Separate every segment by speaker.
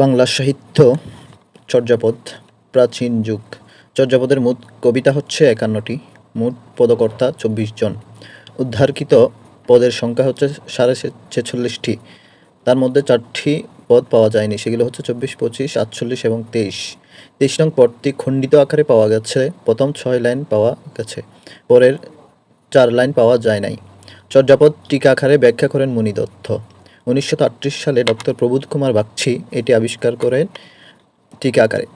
Speaker 1: বাংলা সাহিত্য চর্যাপদ, প্রাচীন যুগ। চর্যাপদের মোট কবিতা হচ্ছে একান্নটি। মোট পদকর্তা চব্বিশ জন। উদ্ধারকৃত পদের সংখ্যা হচ্ছে সাড়ে ছেচল্লিশটি। তার মধ্যে চারটি পদ পাওয়া যায়নি। সেগুলো হচ্ছে চব্বিশ, পঁচিশ, আটচল্লিশ এবং তেইশ। তেইশ নং পদটি খণ্ডিত আকারে পাওয়া গেছে। প্রথম ছয় লাইন পাওয়া গেছে। পরের চার লাইন পাওয়া যায় নাই। চর্যাপদ টিকা আকারে ব্যাখ্যা করেন মুনি দত্ত উনিশশো আটত্রিশ সালে ডক্টর প্রবোধ কুমার বাগচি এটি আবিষ্কার করেন টিকাকারে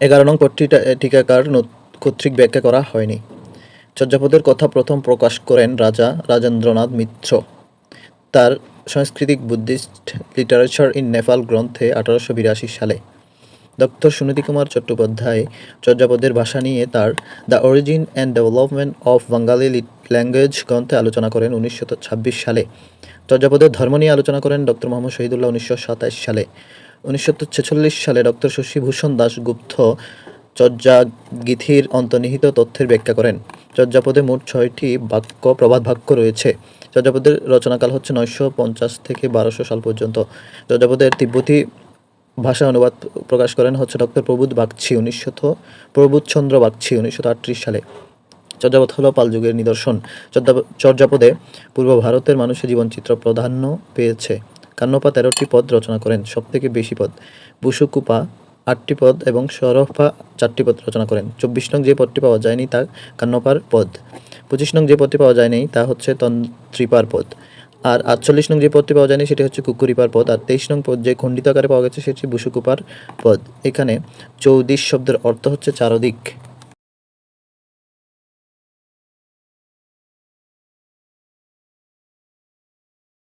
Speaker 1: এগারো নং পদটি টিকাকার কর্তৃক ব্যাখ্যা করা হয়নি। চর্যাপদের কথা প্রথম প্রকাশ করেন রাজা রাজেন্দ্রনাথ মিত্র। তার সাংস্কৃতিক, বুদ্ধিস্ট, লিটারেচার ইন নেপাল গ্রন্থে আঠারোশো বিরাশি সালে। ডক্টর সুনীতি কুমার চট্টোপাধ্যায় চর্যাপদের ভাষা নিয়ে তার the origin and development of Bengali language গ্রন্থে আলোচনা করেন উনিশশো ছাব্বিশ সালে। চর্যাপদের ধর্ম নিয়ে আলোচনা করেন ডক্টর মোহাম্মদ শহীদুল্লাহ উনিশশো সাতাশ সালে। উনিশশো ছেচল্লিশ সালে ডক্টর শশীভূষণ দাশগুপ্ত চর্যাগীতির অন্তর্নিহিত তথ্যের ব্যাখ্যা করেন। চর্যাপদে মোট ছয়টি বাক্য, প্রবাদ বাক্য রয়েছে। চর্যাপদের রচনাকাল হচ্ছে নয়শো পঞ্চাশ থেকে বারোশো সাল পর্যন্ত। চর্যাপদের তিব্বতী ভাষা অনুবাদ প্রকাশ করেন হচ্ছে ডক্টর প্রবোধ বাগচি উনিশশত প্রবোধচন্দ্র বাগচি উনিশশো সালে। চর্যাপদ হল পাল যুগের নিদর্শন। চর্যাপ- চর্যাপদে পূর্ব ভারতের মানুষের জীবনচিত্র প্রাধান্য পেয়েছে। কান্নপা তেরোটি পদ রচনা করেন, সবথেকে বেশি পদ। বুসুকুপা আটটি পদ এবং সরফা চারটি পদ রচনা করেন। চব্বিশ নং যে পদটি পাওয়া যায়নি তা কান্নপার পদ। পঁচিশ নং যে পদটি পাওয়া যায়নি তা হচ্ছে তন্ত্রিপার পদ। আর আটচল্লিশ নং যে পদটি পাওয়া যায়নি, সেটি হচ্ছে কুকুরিপার পদ। আর তেইশ নং পদ যে খণ্ডিত আকারে পাওয়া গেছে, সেটি বুসুকুপার পদ। এখানে চৌদিশ শব্দের অর্থ হচ্ছে চারদিক।